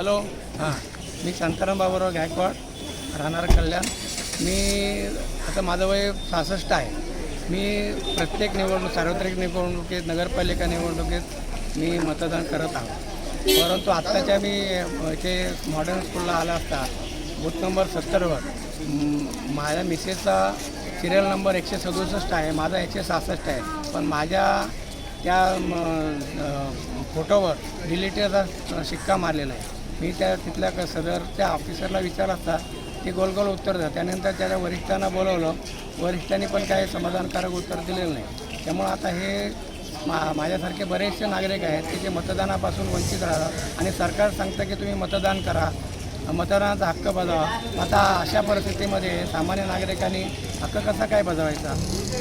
Hello. हां. मी शांताराम बाबूराव गायकवाड राहणार कल्याण. मी आता माझं वय सहासष्ट आहे. मी प्रत्येक निवडणूक सार्वत्रिक निवडणुकीत नगरपालिका निवडणुकीत मी मतदान करत आहोत परंतु आत्ताच्या मी इथे मॉडर्न स्कूलला आला असता बूथ नंबर सत्तरवर माझ्या मिसेसचा सिरियल नंबर एकशे सदुसष्ट आहे माझा एकशे सहासष्ट आहे. पण माझ्या त्या म, फोटोवर डिलिटेचा शिक्का मारलेला आहे. मी त्या तिथल्या क- सदरच्या ऑफिसरला विचारलं असता ते गोल गोल उत्तर द्या. त्यानंतर त्याच्या वरिष्ठांना बोलवलं. वरिष्ठांनी पण काही समाधानकारक उत्तर दिलेलं नाही. त्यामुळं आता हे मा माझ्यासारखे बरेचसे नागरिक आहेत की जे मतदानापासून वंचित राहतात. आणि सरकार सांगतं की तुम्ही मतदान करा. मतदानाचा हक्क बजावा. आता अशा परिस्थितीमध्ये सामान्य नागरिकांनी हक्क कसा काय बजावायचा?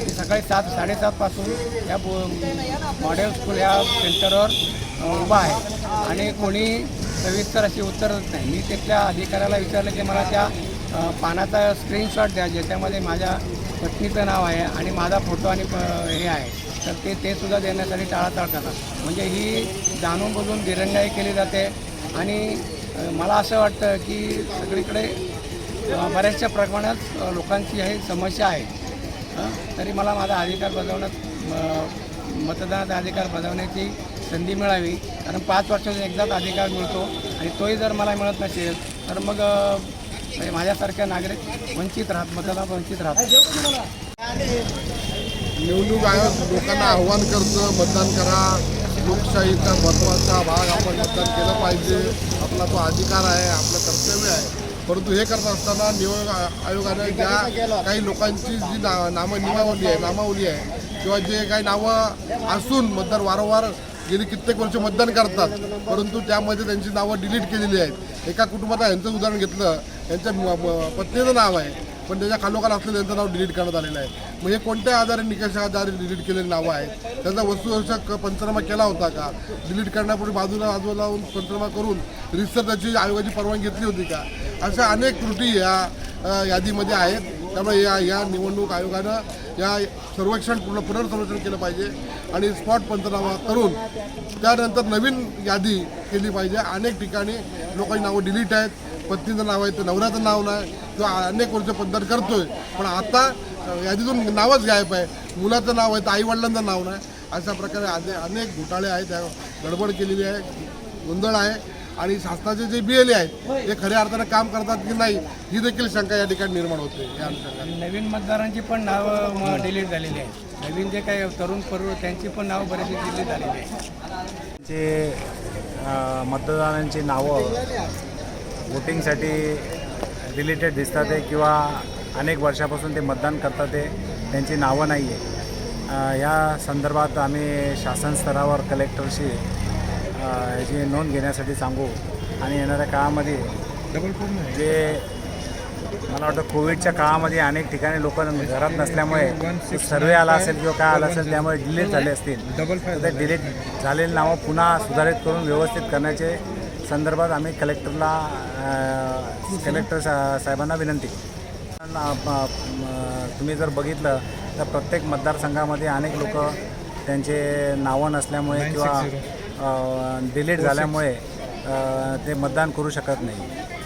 सकाळी सात साडेसातपासून या मॉडेल स्कूल या सेंटरवर उभा आहे. आणि कोणी सविस्तर अशी उत्तरच नाही. मी तिथल्या अधिकाऱ्याला विचारलं की मला त्या पानाचा स्क्रीनशॉट द्या ज्याच्यामध्ये माझ्या पत्नीचं नाव आहे आणि माझा फोटो आणि हे आहे. तर ते ते सुद्धा देण्यासाठी टाळाटाळ करतात. म्हणजे ही जाणून बुजून दिरंगाई केली जाते आणि मला असं वाटतं की सगळीकडे बऱ्याचशा प्रमाणात लोकांची ही समस्या आहे. तरी मला माझा अधिकार बजावण्यात मतदानाचा अधिकार बजावण्याची संधी मिळावी. कारण पाच वर्षाचा एकदाच अधिकार मिळतो. आणि तोही जर मला मिळत नसेल तर मग अ, माझ्यासारख्या नागरिक वंचित राहत मतदार वंचित राहत. निवडणूक आयोग लोकांना आव्हान करतं मतदान करा. लोकशाहीचा महत्त्वाचा भाग आपण मतदान केलं पाहिजे. आपला तो अधिकार आहे आपलं कर्तव्य आहे. परंतु हे करत असताना निवडणूक आयोगाने ज्या काही लोकांची जी ना नामं नियमावली आहे नामावली आहे किंवा जे काही नावं असून मतदार वारंवार गेली कित्येक वर्ष मतदान करतात. परंतु त्यामध्ये त्यांची नावं डिलीट केलेली आहेत. एका कुटुंबात यांचं उदाहरण घेतलं यांच्या म- पत्नीचं नाव आहे. पण त्याच्या खालोखाल असलेलं त्यांचं नाव डिलीट करण्यात आलेलं आहे. मग हे कोणत्या आधारे निकषाद्वारे डिलीट केलेली नावं आहेत? त्यांचा वस्तुवर्षक पंचनामा केला होता का? डिलीट करण्यापूर्वी बाजूला बाजूला लावून पंचनामा करून रिसर त्याची आयोगाची परवानगी घेतली होती का? अशा अनेक त्रुटी या यादीमध्ये आहेत. त्यामुळे या या निवडणूक आयोगानं या सर्वेक्षण पूर्ण पुनर्सर्वेक्षण केलं पाहिजे आणि स्पॉट पंचनामा करून त्यानंतर नवीन यादी केली पाहिजे. अनेक ठिकाणी लोकांची नावं डिलीट आहेत. पत्नीचं नाव आहे तर नवऱ्याचं नाव नाही. किंवा अनेक वर्ष पद्धत करतोय. पण आता यादीतून नावच गायब आहे. मुलाचं नाव आहे तर आईवडिलांचं नाव नाही. अशा प्रकारे अने अनेक घोटाळे आहेत. त्या गडबड केलेली आहे. गोंधळ आहे. आणि शासनाचे जे बी एल आहेत ते खऱ्या अर्थानं काम करतात की नाही ही देखील शंका या ठिकाणी निर्माण होते या अनुषंगाने. नवीन मतदारांची पण नावं डिलीट झालेली आहेत. नवीन जे काही तरुण पर्व त्यांची पण नावं बरेचशी डिलीट झालेली आहेत. जे मतदारांची नावं वोटिंगसाठी रिलेटेड दिसतात आहे किंवा अनेक वर्षापासून ते मतदान करतात आहे त्यांची नावं नाही आहे या संदर्भात आम्ही शासन स्तरावर कलेक्टरशी याची नोंद घेण्यासाठी सांगू. आणि येणाऱ्या काळामध्ये जे मला वाटतं कोविडच्या काळामध्ये अनेक ठिकाणी लोक घरात नसल्यामुळे सर्वे आला असेल किंवा काय आला असेल त्यामुळे डिलीट झाले असतील. तर ते डिलीट झालेली नावं पुन्हा सुधारित करून व्यवस्थित करण्याचे संदर्भात आम्ही कलेक्टरला कलेक्टर सा- साहेबांना विनंती. पण, तुम्ही जर बघितलं तर प्रत्येक मतदारसंघामध्ये अनेक लोक त्यांचे नावं नसल्यामुळे किंवा डिलीट झाल्यामुळे ते मतदान करू शकत नाही.